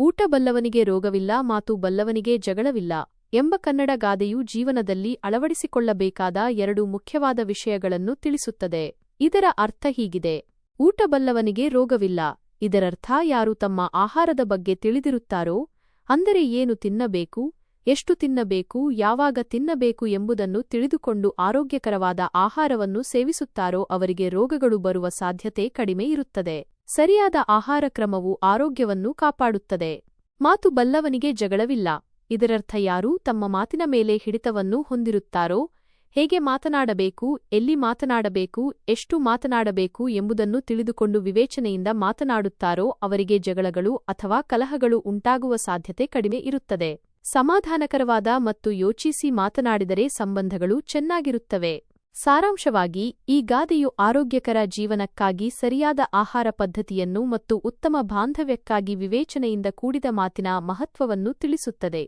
ಊಟ ಬಲ್ಲವನಿಗೆ ರೋಗವಿಲ್ಲ, ಮಾತು ಬಲ್ಲವನಿಗೆ ಜಗಳವಿಲ್ಲ ಎಂಬ ಕನ್ನಡ ಗಾದೆಯು ಜೀವನದಲ್ಲಿ ಅಳವಡಿಸಿಕೊಳ್ಳಬೇಕಾದ ಎರಡು ಮುಖ್ಯವಾದ ವಿಷಯಗಳನ್ನು ತಿಳಿಸುತ್ತದೆ. ಇದರ ಅರ್ಥ ಹೀಗಿದೆ. ಊಟ ಬಲ್ಲವನಿಗೆ ರೋಗವಿಲ್ಲ, ಇದರರ್ಥ ಯಾರು ತಮ್ಮ ಆಹಾರದ ಬಗ್ಗೆ ತಿಳಿದಿರುತ್ತಾರೋ, ಅಂದರೆ ಏನು ತಿನ್ನಬೇಕು, ಎಷ್ಟು ತಿನ್ನಬೇಕು, ಯಾವಾಗ ತಿನ್ನಬೇಕು ಎಂಬುದನ್ನು ತಿಳಿದುಕೊಂಡು ಆರೋಗ್ಯಕರವಾದ ಆಹಾರವನ್ನು ಸೇವಿಸುತ್ತಾರೋ ಅವರಿಗೆ ರೋಗಗಳು ಬರುವ ಸಾಧ್ಯತೆ ಕಡಿಮೆ ಇರುತ್ತದೆ. ಸರಿಯಾದ ಆಹಾರ ಕ್ರಮವು ಆರೋಗ್ಯವನ್ನು ಕಾಪಾಡುತ್ತದೆ. ಮಾತು ಬಲ್ಲವನಿಗೆ ಜಗಳವಿಲ್ಲ. ಇದರರ್ಥ ಯಾರು ತಮ್ಮ ಮಾತಿನ ಮೇಲೆ ಹಿಡಿತವನ್ನು ಹೊಂದಿರುತ್ತಾರೋ, ಹೇಗೆ ಮಾತನಾಡಬೇಕು, ಎಲ್ಲಿ ಮಾತನಾಡಬೇಕು, ಎಷ್ಟು ಮಾತನಾಡಬೇಕು ಎಂಬುದನ್ನು ತಿಳಿದುಕೊಂಡು ವಿವೇಚನೆಯಿಂದ ಮಾತನಾಡುತ್ತಾರೋ ಅವರಿಗೆ ಜಗಳಗಳು ಅಥವಾ ಕಲಹಗಳು ಉಂಟಾಗುವ ಸಾಧ್ಯತೆ ಕಡಿಮೆ ಇರುತ್ತದೆ. ಸಮಾಧಾನಕರವಾದ ಮತ್ತು ಯೋಚಿಸಿ ಮಾತನಾಡಿದರೆ ಸಂಬಂಧಗಳು ಚೆನ್ನಾಗಿರುತ್ತವೆ. ಸಾರಾಂಶವಾಗಿ, ಈ ಗಾದೆಯು ಆರೋಗ್ಯಕರ ಜೀವನಕ್ಕಾಗಿ ಸರಿಯಾದ ಆಹಾರ ಪದ್ಧತಿಯನ್ನು ಮತ್ತು ಉತ್ತಮ ಬಾಂಧವ್ಯಕ್ಕಾಗಿ ವಿವೇಚನೆಯಿಂದ ಕೂಡಿದ ಮಾತಿನ ಮಹತ್ವವನ್ನು ತಿಳಿಸುತ್ತದೆ.